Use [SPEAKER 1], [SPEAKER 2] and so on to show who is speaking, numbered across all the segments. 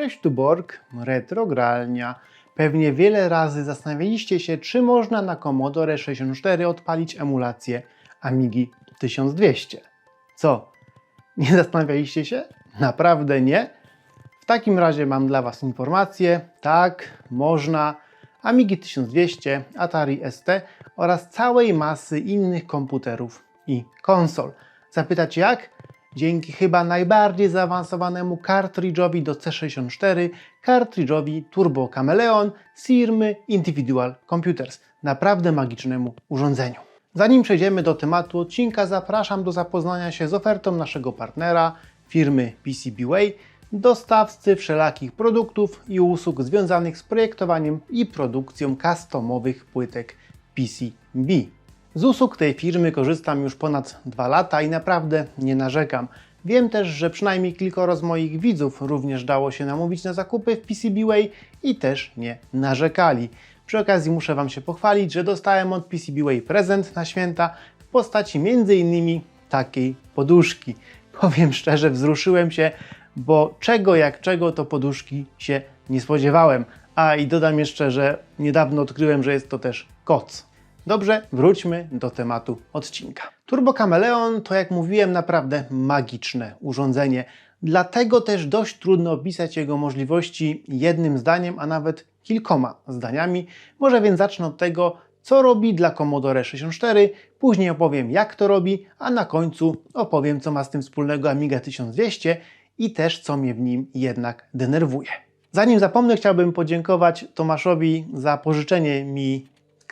[SPEAKER 1] Cześć tu Borg, Retrogralnia. Pewnie wiele razy zastanawialiście się, czy można na Commodore 64 odpalić emulację Amigi 1200. Co? Nie zastanawialiście się? Naprawdę nie? W takim razie mam dla Was informację. Tak, można. Amigi 1200, Atari ST oraz całej masy innych komputerów i konsol. Zapytać jak? Dzięki chyba najbardziej zaawansowanemu kartridżowi do C64, kartridżowi Turbo Chameleon z firmy Individual Computers. Naprawdę magicznemu urządzeniu. Zanim przejdziemy do tematu odcinka, zapraszam do zapoznania się z ofertą naszego partnera, firmy PCBWay, dostawcy wszelakich produktów i usług związanych z projektowaniem i produkcją customowych płytek PCB. Z usług tej firmy korzystam już ponad 2 lata i naprawdę nie narzekam. Wiem też, że przynajmniej kilkoro z moich widzów również dało się namówić na zakupy w PCBWay i też nie narzekali. Przy okazji muszę Wam się pochwalić, że dostałem od PCBWay prezent na święta w postaci m.in. takiej poduszki. Powiem szczerze, wzruszyłem się, bo czego jak czego to poduszki się nie spodziewałem. A i dodam jeszcze, że niedawno odkryłem, że jest to też koc. Dobrze, wróćmy do tematu odcinka. Turbo Chameleon to, jak mówiłem, naprawdę magiczne urządzenie. Dlatego też dość trudno opisać jego możliwości jednym zdaniem, a nawet kilkoma zdaniami. Może więc zacznę od tego, co robi dla Commodore 64, później opowiem jak to robi, a na końcu opowiem co ma z tym wspólnego Amiga 1200 i też co mnie w nim jednak denerwuje. Zanim zapomnę, chciałbym podziękować Tomaszowi za pożyczenie mi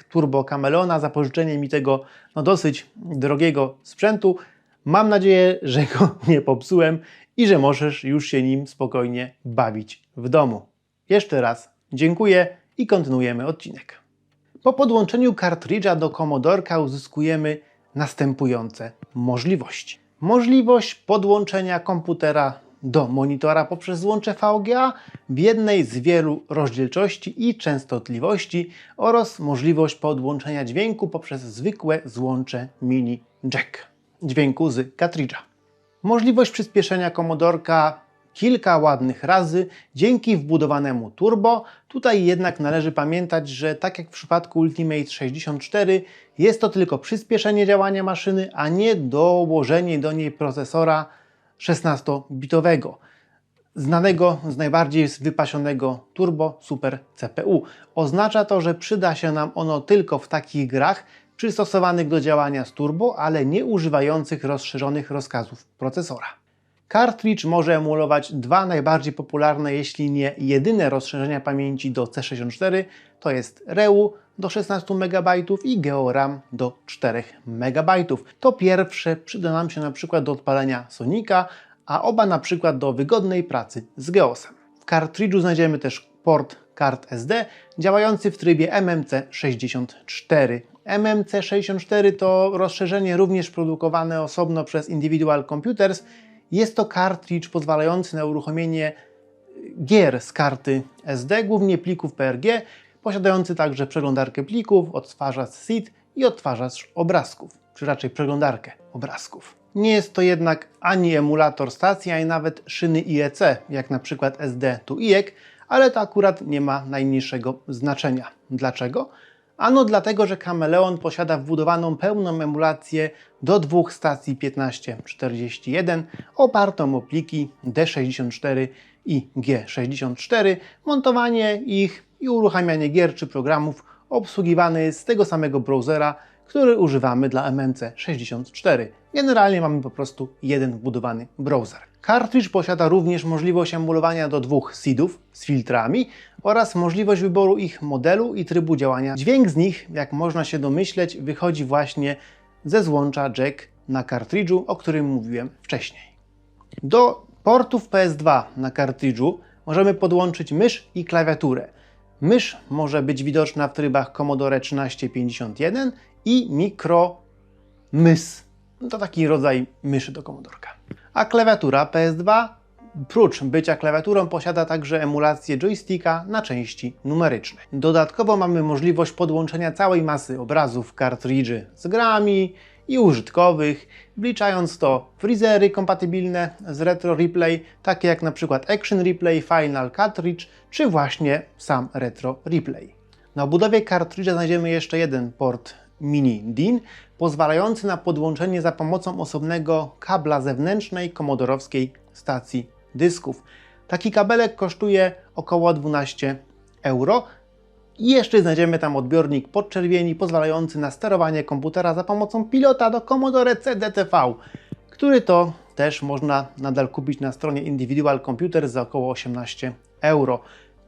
[SPEAKER 1] Turbo Chameleona, za pożyczenie mi tego no, dosyć drogiego sprzętu. Mam nadzieję, że go nie popsułem i że możesz już się nim spokojnie bawić w domu. Jeszcze raz dziękuję i kontynuujemy odcinek. Po podłączeniu kartridża do Commodorka uzyskujemy następujące możliwości. Możliwość podłączenia komputera do monitora poprzez złącze VGA w jednej z wielu rozdzielczości i częstotliwości oraz możliwość podłączenia dźwięku poprzez zwykłe złącze mini jack dźwięku z kartridża. Możliwość przyspieszenia komodorka kilka ładnych razy dzięki wbudowanemu turbo. Tutaj jednak należy pamiętać, że tak jak w przypadku Ultimate 64 jest to tylko przyspieszenie działania maszyny, a nie dołożenie do niej procesora 16-bitowego, znanego z najbardziej wypasionego turbo super CPU. Oznacza to, że przyda się nam ono tylko w takich grach przystosowanych do działania z turbo, ale nie używających rozszerzonych rozkazów procesora. Cartridge może emulować dwa najbardziej popularne, jeśli nie jedyne rozszerzenia pamięci do C64, to jest REU do 16 MB i GeoRAM do 4 MB. To pierwsze przyda nam się na przykład do odpalenia Sonika, a oba na przykład do wygodnej pracy z Geosem. W kartridżu znajdziemy też port kart SD działający w trybie MMC64. MMC64 to rozszerzenie również produkowane osobno przez Individual Computers. Jest to kartridż pozwalający na uruchomienie gier z karty SD, głównie plików PRG, posiadający także przeglądarkę plików, odtwarzacz SID i odtwarzacz obrazków, czy raczej przeglądarkę obrazków. Nie jest to jednak ani emulator stacji, ani nawet szyny IEC, jak na przykład SD tu IEC, ale to akurat nie ma najmniejszego znaczenia. Dlaczego? Ano dlatego, że Chameleon posiada wbudowaną pełną emulację do dwóch stacji 1541 opartą o pliki D64 i G64. Montowanie ich i uruchamianie gier czy programów obsługiwane jest z tego samego browsera, który używamy dla MMC64. Generalnie mamy po prostu jeden wbudowany browser. Cartridge posiada również możliwość emulowania do dwóch SIDów z filtrami oraz możliwość wyboru ich modelu i trybu działania. Dźwięk z nich, jak można się domyśleć, wychodzi właśnie ze złącza jack na kartridżu, o którym mówiłem wcześniej. Do portów PS2 na kartridżu możemy podłączyć mysz i klawiaturę. Mysz może być widoczna w trybach Commodore 1351 i Micro Mys. To taki rodzaj myszy do komodorka. A klawiatura PS2, prócz bycia klawiaturą, posiada także emulację joysticka na części numerycznej. Dodatkowo mamy możliwość podłączenia całej masy obrazów kartridży z grami i użytkowych, wliczając to freezery kompatybilne z Retro Replay, takie jak na przykład Action Replay, Final Cartridge, czy właśnie sam Retro Replay. Na obudowie kartridża znajdziemy jeszcze jeden port mini DIN, pozwalający na podłączenie za pomocą osobnego kabla zewnętrznej komodorowskiej stacji dysków. Taki kabelek kosztuje około 12 euro. I jeszcze znajdziemy tam odbiornik podczerwieni pozwalający na sterowanie komputera za pomocą pilota do Commodore CDTV, który to też można nadal kupić na stronie Individual Computer za około 18 euro.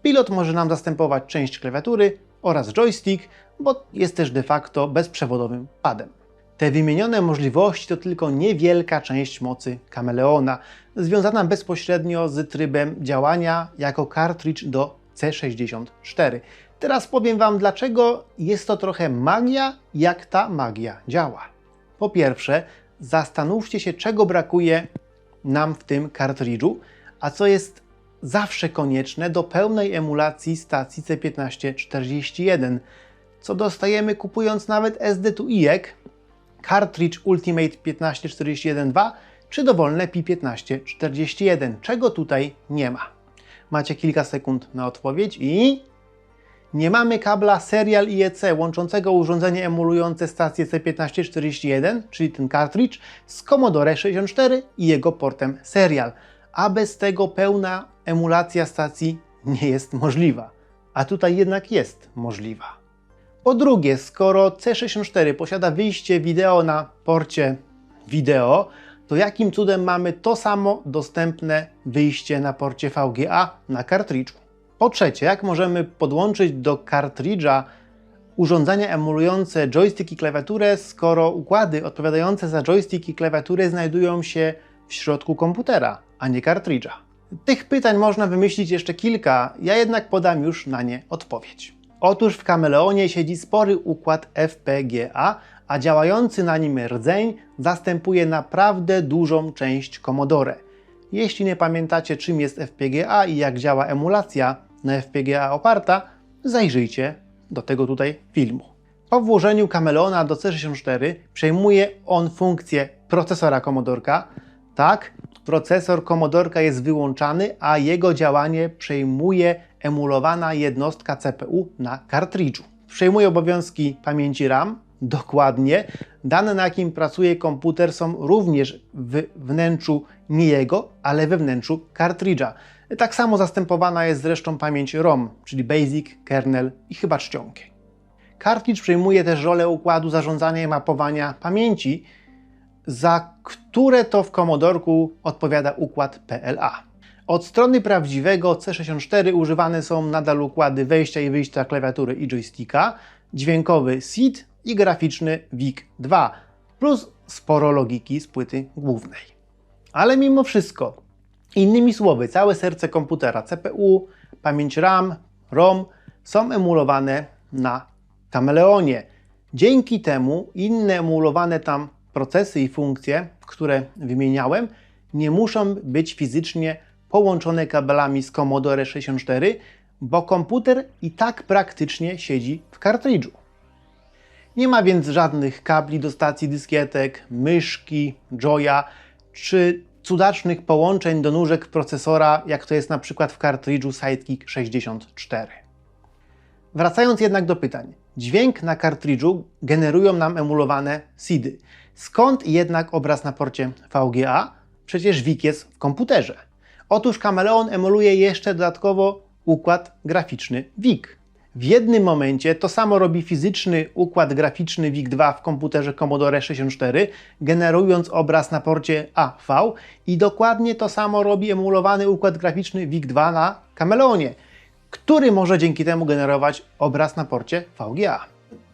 [SPEAKER 1] Pilot może nam zastępować część klawiatury oraz joystick, bo jest też de facto bezprzewodowym padem. Te wymienione możliwości to tylko niewielka część mocy Kameleona, związana bezpośrednio z trybem działania jako cartridge do C64. Teraz powiem Wam, dlaczego jest to trochę magia, jak ta magia działa. Po pierwsze, zastanówcie się, czego brakuje nam w tym kartridżu, a co jest zawsze konieczne do pełnej emulacji stacji C1541, co dostajemy kupując nawet SD2IEK, cartridge Ultimate 1541.2 czy dowolne Pi1541, czego tutaj nie ma. Macie kilka sekund na odpowiedź i nie mamy kabla Serial IEC łączącego urządzenie emulujące stację C1541, czyli ten cartridge, z Commodore 64 i jego portem Serial, a bez tego pełna emulacja stacji nie jest możliwa. A tutaj jednak jest możliwa. Po drugie, skoro C64 posiada wyjście wideo na porcie wideo, to jakim cudem mamy to samo dostępne wyjście na porcie VGA na kartridżu? Po trzecie, jak możemy podłączyć do kartridża urządzenia emulujące joystick i klawiaturę, skoro układy odpowiadające za joystick i klawiaturę znajdują się w środku komputera, a nie kartridża? Tych pytań można wymyślić jeszcze kilka, ja jednak podam już na nie odpowiedź. Otóż w kameleonie siedzi spory układ FPGA, a działający na nim rdzeń zastępuje naprawdę dużą część Commodore. Jeśli nie pamiętacie czym jest FPGA i jak działa emulacja na FPGA oparta, zajrzyjcie do tego tutaj filmu. Po włożeniu Kameleona do C64 przejmuje on funkcję procesora Commodorka. Tak, procesor Commodorka jest wyłączany, a jego działanie przejmuje emulowana jednostka CPU na kartridżu. Przejmuje obowiązki pamięci RAM, dokładnie. Dane, na jakim pracuje komputer, są również w wnętrzu nie jego, ale we wnętrzu kartridża. Tak samo zastępowana jest zresztą pamięć ROM, czyli Basic, Kernel i chyba czcionkę. Kartridż przejmuje też rolę układu zarządzania i mapowania pamięci, za które to w Commodorku odpowiada układ PLA. Od strony prawdziwego C64 używane są nadal układy wejścia i wyjścia klawiatury i joysticka, dźwiękowy SID i graficzny VIC-2, plus sporo logiki z płyty głównej. Ale mimo wszystko, innymi słowy, całe serce komputera, CPU, pamięć RAM, ROM są emulowane na Kameleonie. Dzięki temu inne emulowane tam procesy i funkcje, które wymieniałem, nie muszą być fizycznie połączone kabelami z Commodore 64, bo komputer i tak praktycznie siedzi w kartridżu. Nie ma więc żadnych kabli do stacji dyskietek, myszki, joya czy cudacznych połączeń do nóżek procesora, jak to jest na przykład w kartridżu Sidekick 64. Wracając jednak do pytań. Dźwięk na kartridżu generują nam emulowane SIDy. Skąd jednak obraz na porcie VGA? Przecież WIG jest w komputerze. Otóż Kameleon emuluje jeszcze dodatkowo układ graficzny WIG. W jednym momencie to samo robi fizyczny układ graficzny WIG2 w komputerze Commodore 64, generując obraz na porcie AV i dokładnie to samo robi emulowany układ graficzny WIG2 na Kameleonie, który może dzięki temu generować obraz na porcie VGA.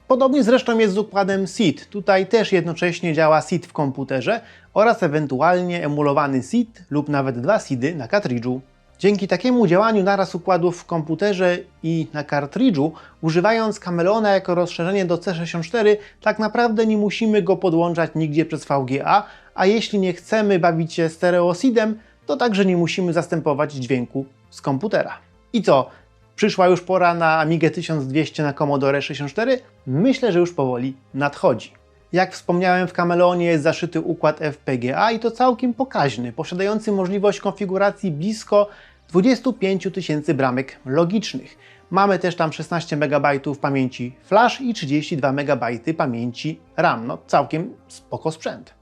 [SPEAKER 1] Podobnie zresztą jest z układem SID. Tutaj też jednocześnie działa SID w komputerze oraz ewentualnie emulowany SID lub nawet dwa SIDy na kartridżu. Dzięki takiemu działaniu naraz układów w komputerze i na kartridżu, używając Kameleona jako rozszerzenie do C64, tak naprawdę nie musimy go podłączać nigdzie przez VGA, a jeśli nie chcemy bawić się stereo to także nie musimy zastępować dźwięku z komputera. I co? Przyszła już pora na Amigę 1200 na Commodore 64? Myślę, że już powoli nadchodzi. Jak wspomniałem, w Cameleonie jest zaszyty układ FPGA i to całkiem pokaźny, posiadający możliwość konfiguracji blisko 25 tysięcy bramek logicznych. Mamy też tam 16 MB pamięci flash i 32 MB pamięci RAM. No całkiem spoko sprzęt.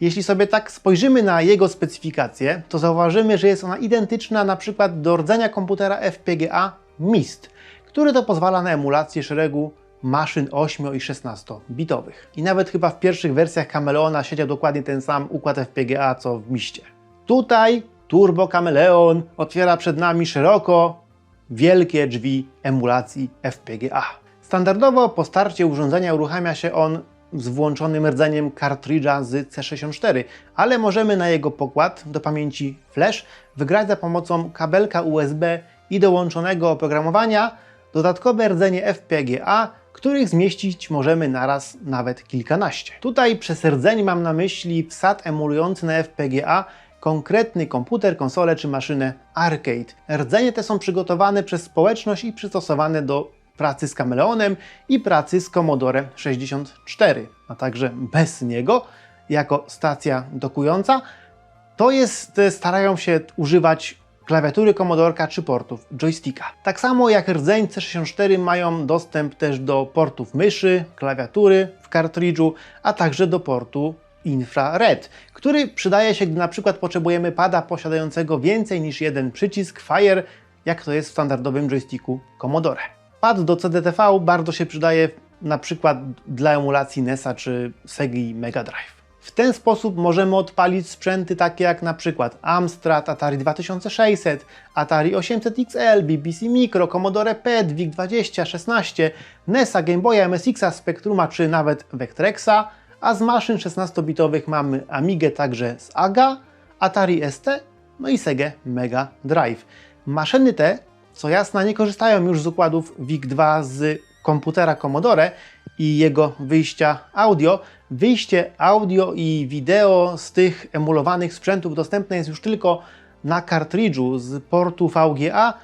[SPEAKER 1] Jeśli sobie tak spojrzymy na jego specyfikację, to zauważymy, że jest ona identyczna na przykład do rdzenia komputera FPGA MIST, który to pozwala na emulację szeregu maszyn 8 i 16 bitowych. I nawet chyba w pierwszych wersjach Cameleona siedział dokładnie ten sam układ FPGA co w Miście. Tutaj Turbo Cameleon otwiera przed nami szeroko wielkie drzwi emulacji FPGA. Standardowo po starcie urządzenia uruchamia się on z włączonym rdzeniem kartridża z C64, ale możemy na jego pokład do pamięci flash wygrać za pomocą kabelka USB i dołączonego oprogramowania dodatkowe rdzenie FPGA, których zmieścić możemy naraz nawet kilkanaście. Tutaj przez rdzeń mam na myśli wsad emulujący na FPGA konkretny komputer, konsolę czy maszynę arcade. Rdzenie te są przygotowane przez społeczność i przystosowane do pracy z Cameleonem i pracy z Commodore 64, a także bez niego, jako stacja dokująca, to jest, starają się używać klawiatury Commodorka czy portów joysticka. Tak samo jak rdzeń C64 mają dostęp też do portów myszy, klawiatury w kartridżu, a także do portu infrared, który przydaje się, gdy na przykład potrzebujemy pada posiadającego więcej niż jeden przycisk Fire, jak to jest w standardowym joysticku Commodore. Pad do CDTV bardzo się przydaje na przykład dla emulacji NESa czy Segi Mega Drive. W ten sposób możemy odpalić sprzęty takie jak na przykład Amstrad, Atari 2600, Atari 800 XL, BBC Micro, Commodore PET, VIC-20, 16, NESa, Game Boya, MSX-a, Spectruma czy nawet Vectrexa, a z maszyn 16-bitowych mamy Amigę także z AGA, Atari ST, no i Sega Mega Drive. Maszyny te, co jasne, nie korzystają już z układów VIC-2 z komputera Commodore i jego wyjścia audio. Wyjście audio i wideo z tych emulowanych sprzętów dostępne jest już tylko na kartridżu z portu VGA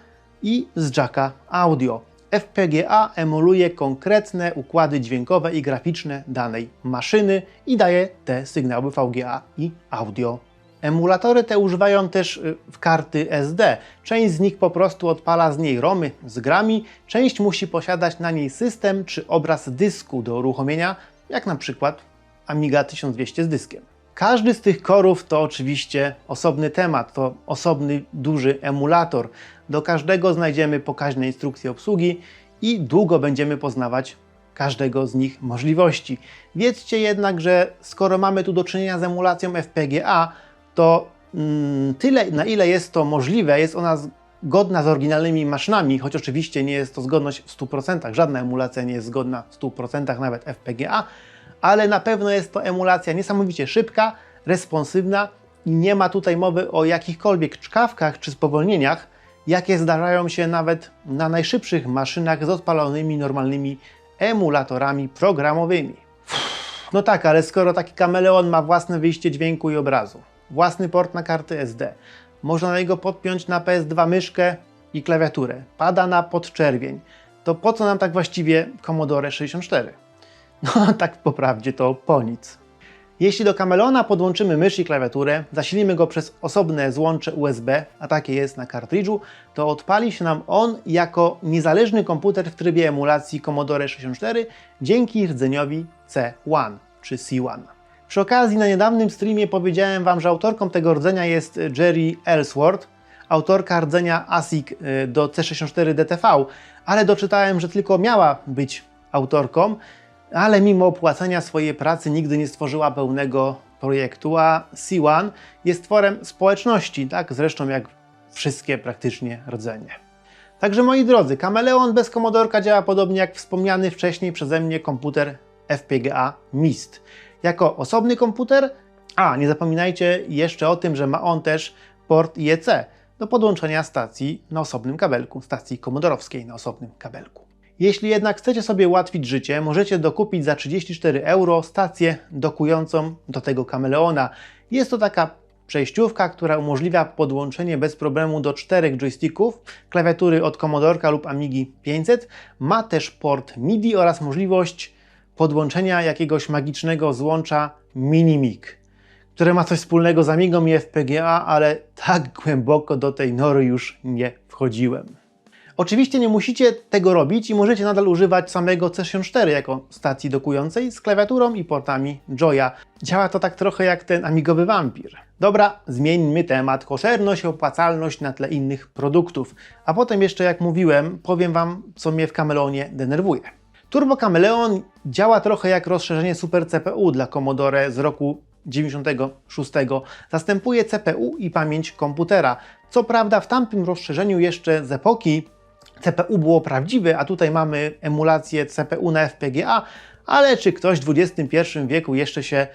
[SPEAKER 1] i z jacka audio. FPGA emuluje konkretne układy dźwiękowe i graficzne danej maszyny i daje te sygnały VGA i audio. Emulatory te używają też y, w karty SD. Część z nich po prostu odpala z niej romy z grami, część musi posiadać na niej system czy obraz dysku do uruchomienia, jak na przykład Amiga 1200 z dyskiem. Każdy z tych korów to oczywiście osobny temat, to osobny duży emulator. Do każdego znajdziemy pokaźne instrukcje obsługi i długo będziemy poznawać każdego z nich możliwości. Wiedzcie jednak, że skoro mamy tu do czynienia z emulacją FPGA, to mm, tyle, na ile jest to możliwe, jest ona zgodna z oryginalnymi maszynami, choć oczywiście nie jest to zgodność w 100%, żadna emulacja nie jest zgodna w 100%, nawet FPGA, ale na pewno jest to emulacja niesamowicie szybka, responsywna i nie ma tutaj mowy o jakichkolwiek czkawkach czy spowolnieniach, jakie zdarzają się nawet na najszybszych maszynach z odpalonymi normalnymi emulatorami programowymi. No tak, ale skoro taki kameleon ma własne wyjście dźwięku i obrazu, własny port na karty SD, można na niego podpiąć na PS2 myszkę i klawiaturę, pada na podczerwień, to po co nam tak właściwie Commodore 64? No tak po prawdzie to po nic. Jeśli do Camelona podłączymy mysz i klawiaturę, zasilimy go przez osobne złącze USB, a takie jest na kartridżu, to odpali się nam on jako niezależny komputer w trybie emulacji Commodore 64 dzięki rdzeniowi C1 czy C1. Przy okazji na niedawnym streamie powiedziałem Wam, że autorką tego rdzenia jest Jerry Ellsworth, autorka rdzenia ASIC y, do C64 DTV, ale doczytałem, że tylko miała być autorką, ale mimo opłacania swojej pracy nigdy nie stworzyła pełnego projektu, a C1 jest tworem społeczności, tak zresztą jak wszystkie praktycznie rdzenie. Także moi drodzy, Kameleon bez komodorka działa podobnie jak wspomniany wcześniej przeze mnie komputer FPGA MIST. Jako osobny komputer, a nie zapominajcie jeszcze o tym, że ma on też port IEC do podłączenia stacji na osobnym kabelku, stacji komodorowskiej na osobnym kabelku. Jeśli jednak chcecie sobie ułatwić życie, możecie dokupić za 34 euro stację dokującą do tego kameleona. Jest to taka przejściówka, która umożliwia podłączenie bez problemu do czterech joysticków, klawiatury od Commodorka lub Amigi 500. Ma też port MIDI oraz możliwość podłączenia jakiegoś magicznego złącza Minimic, które ma coś wspólnego z Amigą i FPGA, ale tak głęboko do tej nory już nie wchodziłem. Oczywiście nie musicie tego robić i możecie nadal używać samego C64 jako stacji dokującej z klawiaturą i portami Joya. Działa to tak trochę jak ten amigowy wampir. Dobra, zmieńmy temat. Koszerność, opłacalność na tle innych produktów. A potem jeszcze, jak mówiłem, powiem Wam, co mnie w Camelonie denerwuje. Turbo Cameleon działa trochę jak rozszerzenie Super CPU dla Commodore z roku 96. Zastępuje CPU i pamięć komputera. Co prawda w tamtym rozszerzeniu jeszcze z epoki CPU było prawdziwe, a tutaj mamy emulację CPU na FPGA, ale czy ktoś w XXI wieku jeszcze się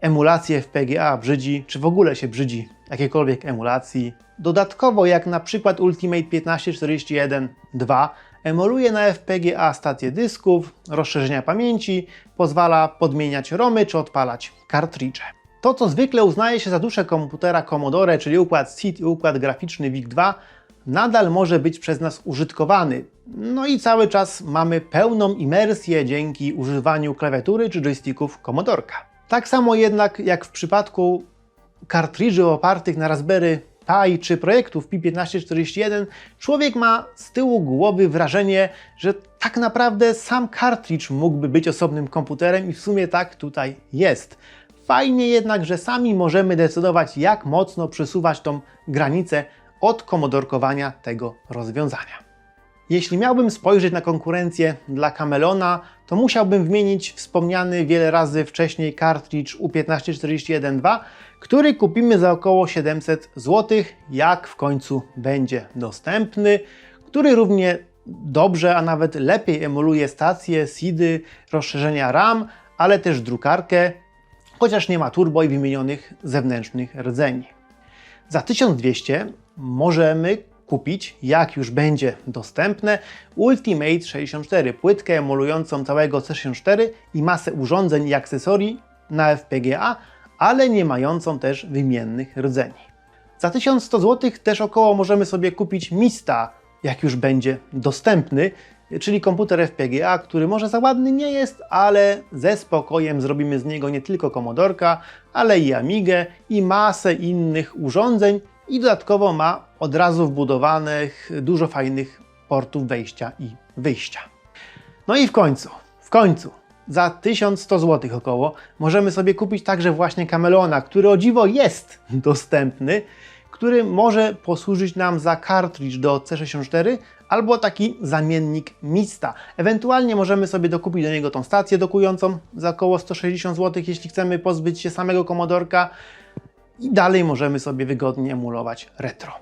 [SPEAKER 1] emulację FPGA brzydzi, czy w ogóle się brzydzi jakiejkolwiek emulacji? Dodatkowo, jak na przykład Ultimate 1541-2 emuluje na FPGA stację dysków, rozszerzenia pamięci, pozwala podmieniać romy czy odpalać kartridże. To, co zwykle uznaje się za duszę komputera Commodore, czyli układ SID i układ graficzny VIC-2, nadal może być przez nas użytkowany. No i cały czas mamy pełną imersję dzięki używaniu klawiatury czy joysticków Commodorka. Tak samo jednak jak w przypadku kartridży opartych na Raspberry Pi czy projektów Pi1541, człowiek ma z tyłu głowy wrażenie, że tak naprawdę sam kartridż mógłby być osobnym komputerem i w sumie tak tutaj jest. Fajnie jednak, że sami możemy decydować, jak mocno przesuwać tą granicę od komodorkowania tego rozwiązania. Jeśli miałbym spojrzeć na konkurencję dla Camelona, to musiałbym wymienić wspomniany wiele razy wcześniej kartridż U1541-2, który kupimy za około 700 zł, jak w końcu będzie dostępny, który równie dobrze, a nawet lepiej emuluje stacje, SIDy, rozszerzenia RAM, ale też drukarkę, chociaż nie ma turbo i wymienionych zewnętrznych rdzeni. Za 1200 możemy kupić, jak już będzie dostępne, Ultimate 64, płytkę emulującą całego C64 i masę urządzeń i akcesorii na FPGA, ale nie mającą też wymiennych rdzeni. Za 1100 zł też około możemy sobie kupić Mista, jak już będzie dostępny, czyli komputer FPGA, który może za ładny nie jest, ale ze spokojem zrobimy z niego nie tylko Commodorka, ale i Amigę i masę innych urządzeń i dodatkowo ma od razu wbudowanych dużo fajnych portów wejścia i wyjścia. No i w końcu, w końcu, za 1100 zł około możemy sobie kupić także właśnie Camelona, który o dziwo jest dostępny, który może posłużyć nam za kartridż do C64 albo taki zamiennik Mista. Ewentualnie możemy sobie dokupić do niego tą stację dokującą za około 160 zł, jeśli chcemy pozbyć się samego komodorka i dalej możemy sobie wygodnie emulować retro.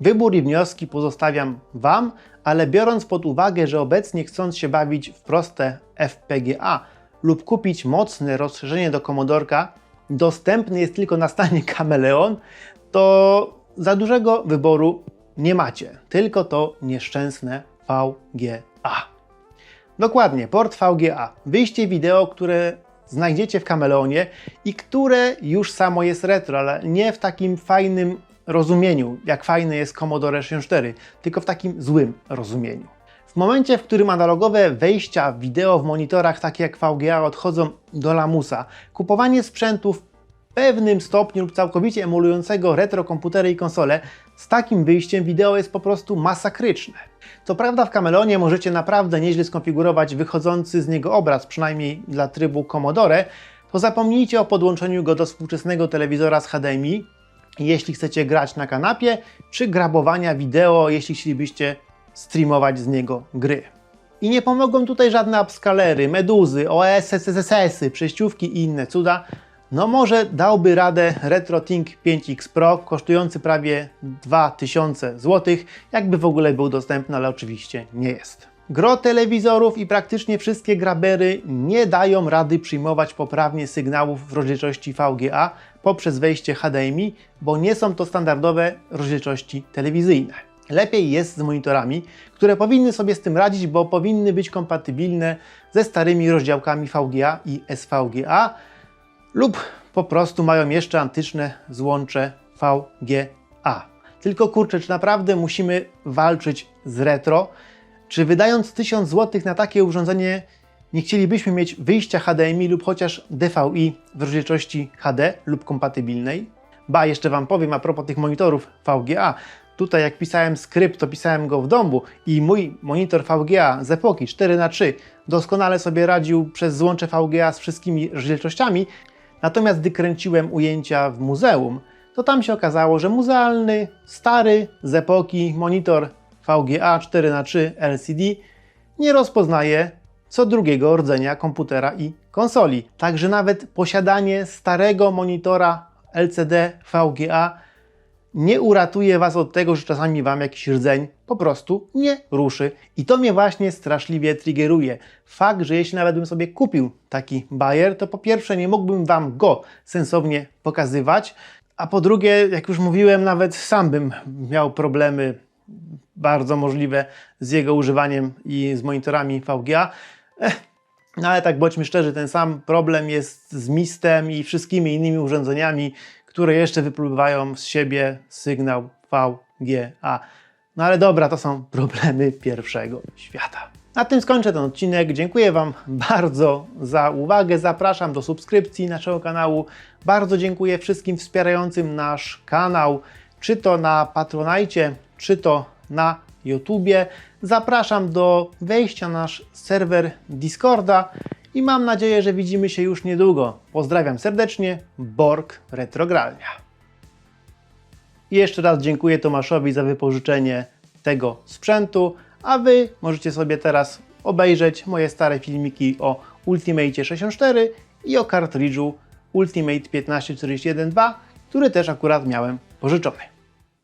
[SPEAKER 1] Wybór i wnioski pozostawiam Wam, ale biorąc pod uwagę, że obecnie chcąc się bawić w proste FPGA lub kupić mocne rozszerzenie do komodorka, dostępny jest tylko na stanie Kameleon, to za dużego wyboru nie macie, tylko to nieszczęsne VGA. Dokładnie, port VGA. Wyjście wideo, które znajdziecie w Kameleonie i które już samo jest retro, ale nie w takim fajnym rozumieniu, jak fajny jest Commodore 64, tylko w takim złym rozumieniu. W momencie, w którym analogowe wejścia wideo w monitorach takie jak VGA odchodzą do lamusa, kupowanie sprzętu w pewnym stopniu lub całkowicie emulującego retro komputery i konsole, z takim wyjściem wideo jest po prostu masakryczne. Co prawda w Camelonie możecie naprawdę nieźle skonfigurować wychodzący z niego obraz, przynajmniej dla trybu Commodore, to zapomnijcie o podłączeniu go do współczesnego telewizora z HDMI, jeśli chcecie grać na kanapie, czy grabowania wideo, jeśli chcielibyście streamować z niego gry. I nie pomogą tutaj żadne upscalery, meduzy, OS, SSS-y, przejściówki i inne cuda. No może dałby radę RetroTink 5X Pro, kosztujący prawie 2000 zł, jakby w ogóle był dostępny, ale oczywiście nie jest. Gro telewizorów i praktycznie wszystkie grabery nie dają rady przyjmować poprawnie sygnałów w rozdzielczości VGA poprzez wejście HDMI, bo nie są to standardowe rozdzielczości telewizyjne. Lepiej jest z monitorami, które powinny sobie z tym radzić, bo powinny być kompatybilne ze starymi rozdziałkami VGA i SVGA lub po prostu mają jeszcze antyczne złącze VGA. Tylko kurczę, czy naprawdę musimy walczyć z retro? Czy wydając 1000 zł na takie urządzenie nie chcielibyśmy mieć wyjścia HDMI lub chociaż DVI w rozdzielczości HD lub kompatybilnej? Ba, jeszcze Wam powiem a propos tych monitorów VGA. Tutaj jak pisałem skrypt, to pisałem go w domu i mój monitor VGA z epoki 4x3 doskonale sobie radził przez złącze VGA z wszystkimi rozdzielczościami, natomiast gdy kręciłem ujęcia w muzeum, to tam się okazało, że muzealny, stary z epoki monitor VGA 4x3 LCD nie rozpoznaje co drugiego rdzenia komputera i konsoli. Także nawet posiadanie starego monitora LCD VGA nie uratuje Was od tego, że czasami Wam jakiś rdzeń po prostu nie ruszy. I to mnie właśnie straszliwie triggeruje. Fakt, że jeśli nawet bym sobie kupił taki bajer, to po pierwsze nie mógłbym Wam go sensownie pokazywać, a po drugie, jak już mówiłem, nawet sam bym miał problemy bardzo możliwe z jego używaniem i z monitorami VGA. Ech, no ale tak bądźmy szczerzy, ten sam problem jest z mistem i wszystkimi innymi urządzeniami, które jeszcze wypływają z siebie sygnał VGA. No ale dobra, to są problemy pierwszego świata. Na tym skończę ten odcinek. Dziękuję Wam bardzo za uwagę. Zapraszam do subskrypcji naszego kanału. Bardzo dziękuję wszystkim wspierającym nasz kanał, czy to na Patronajcie, czy to na YouTubie. Zapraszam do wejścia na nasz serwer Discorda i mam nadzieję, że widzimy się już niedługo. Pozdrawiam serdecznie, Borg Retrogralnia. I jeszcze raz dziękuję Tomaszowi za wypożyczenie tego sprzętu, a Wy możecie sobie teraz obejrzeć moje stare filmiki o Ultimate 64 i o kartridżu Ultimate 1541.2, który też akurat miałem pożyczony.